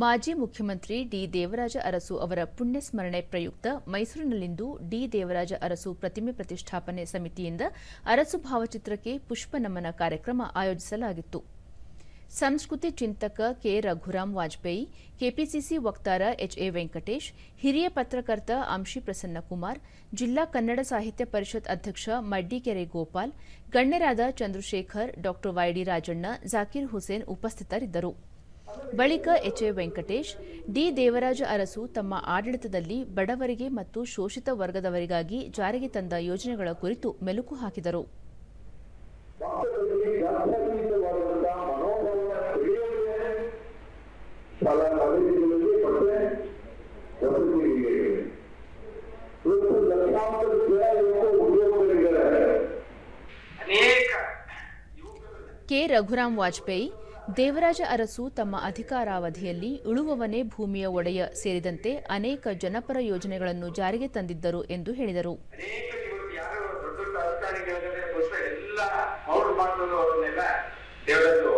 ಮಾಜಿ ಮುಖ್ಯಮಂತ್ರಿ ಡಿ ದೇವರಾಜ ಅರಸು ಅವರ ಪುಣ್ಯಸ್ಮರಣೆ ಪ್ರಯುಕ್ತ ಮೈಸೂರಿನಲ್ಲಿಂದು ಡಿ ದೇವರಾಜ ಅರಸು ಪ್ರತಿಮೆ ಪ್ರತಿಷ್ಠಾಪನೆ ಸಮಿತಿಯಿಂದ ಅರಸು ಭಾವಚಿತ್ರಕ್ಕೆ ಪುಷ್ಪ ನಮನ ಕಾರ್ಯಕ್ರಮ ಆಯೋಜಿಸಲಾಗಿತ್ತು. ಸಂಸ್ಕೃತಿ ಚಿಂತಕ ಕೆ ರಘುರಾಮ್ ವಾಜಪೇಯಿ, ಕೆಪಿಸಿಸಿ ವಕ್ತಾರ ಎಚ್ ಎ ವೆಂಕಟೇಶ್, ಹಿರಿಯ ಪತ್ರಕರ್ತ ಅಂಶಿ ಪ್ರಸನ್ನಕುಮಾರ್ ಜಿಲ್ಲಾ ಕನ್ನಡ ಸಾಹಿತ್ಯ ಪರಿಷತ್ ಅಧ್ಯಕ್ಷ ಮಡ್ಡಿಕೆರೆ ಗೋಪಾಲ್, ಗಣ್ಯರಾದ ಚಂದ್ರಶೇಖರ್ ಡಾ ವೈಡಿ ರಾಜಣ್ಣ, ಜಾಕೀರ್ ಹುಸೇನ್ ಉಪಸ್ಥಿತರಿದ್ದರು. ಬಳಿಕ ಎಚ್ಎ ವೆಂಕಟೇಶ್ ಡಿ ದೇವರಾಜ ಅರಸು ತಮ್ಮ ಆಡಳಿತದಲ್ಲಿ ಬಡವರಿಗೆ ಮತ್ತು ಶೋಷಿತ ವರ್ಗದವರಿಗಾಗಿ ಜಾರಿಗೆ ತಂದ ಯೋಜನೆಗಳ ಕುರಿತು ಮೆಲುಕು ಹಾಕಿದರು. ಕೆ ರಘುರಾಮ್ ವಾಜಪೇಯಿ ದೇವರಾಜ ಅರಸು ತಮ್ಮ ಅಧಿಕಾರಾವಧಿಯಲ್ಲಿ ಉಳುವವನೇ ಭೂಮಿಯ ಒಡೆಯ ಸೇರಿದಂತೆ ಅನೇಕ ಜನಪರ ಯೋಜನೆಗಳನ್ನು ಜಾರಿಗೆ ತಂದಿದ್ದರು ಎಂದು ಹೇಳಿದರು. ಅನೇಕ ಇವತ್ತು